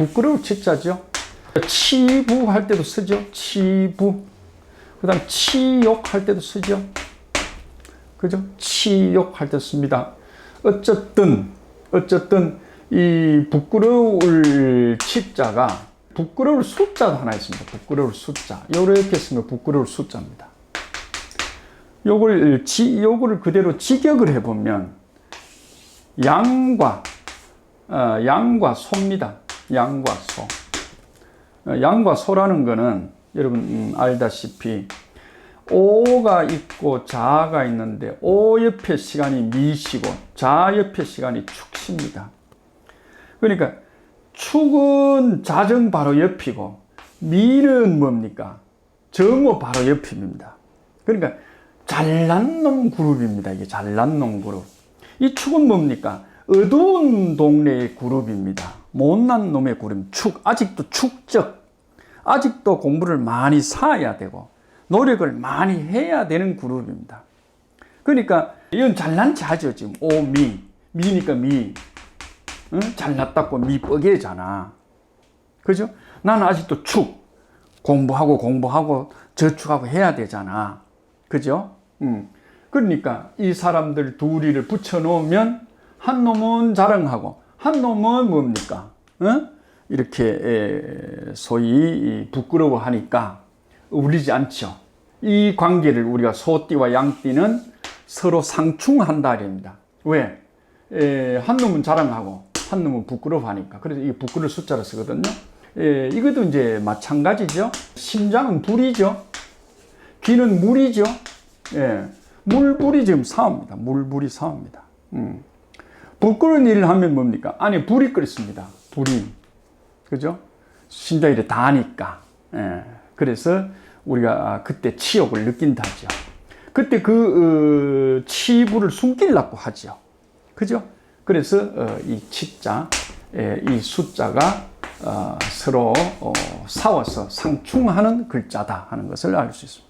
부끄러울 치자죠. 치부 할 때도 쓰죠. 치부. 그 다음 치욕 할 때도 쓰죠. 그죠? 치욕 할 때 씁니다. 어쨌든, 어쨌든, 이 부끄러울 치자가 부끄러울 숫자도 하나 있습니다. 부끄러울 숫자. 요렇게 쓰면 부끄러울 숫자입니다. 요걸, 지, 요거를 그대로 직역을 해보면 양과, 어, 양과 소입니다. 양과 소. 어, 양과 소라는 거는 여러분 음, 알다시피 오가 있고 자가 있는데 오 옆에 시간이 미시고 자 옆에 시간이 축시입니다. 그러니까 축은 자정 바로 옆이고 미는 뭡니까? 정오 바로 옆입니다. 그러니까 잘난 놈 그룹입니다. 이게 잘난 놈 그룹. 이 축은 뭡니까? 어두운 동네의 그룹입니다. 못난 놈의 그룹. 축. 아직도 축적. 아직도 공부를 많이 사야 되고 노력을 많이 해야 되는 그룹입니다. 그러니까 이건 잘난 체 하죠 지금 오 미 미니까 미 응? 잘났다고 미 뻐개잖아. 그죠? 나는 아직도 축 공부하고 공부하고 저축하고 해야 되잖아. 그죠? 음. 그러니까 이 사람들 둘이를 붙여놓으면 한 놈은 자랑하고 한 놈은 뭡니까? 어? 이렇게 에, 소위 부끄러워하니까 어울리지 않죠. 이 관계를 우리가 소띠와 양띠는 서로 상충한다 이랍니다. 왜? 에, 한 놈은 자랑하고 한 놈은 부끄러워하니까. 그래서 이게 부끄러울 숫자로 쓰거든요. 에, 이것도 이제 마찬가지죠. 심장은 불이죠. 귀는 물이죠. 예. 물불이 지금 싸웁니다. 물불이 싸웁니다. 음. 부끄러운 일을 하면 뭡니까? 안에 불이 끓습니다. 불이. 그죠? 이렇게 다니까. 예. 그래서 우리가 그때 치욕을 느낀다죠. 그때 그, 어, 치부를 숨기려고 하죠. 그죠? 그래서, 어, 이 치자, 예, 이 숫자가, 어, 서로, 어, 싸워서 상충하는 글자다 하는 것을 알 수 있습니다.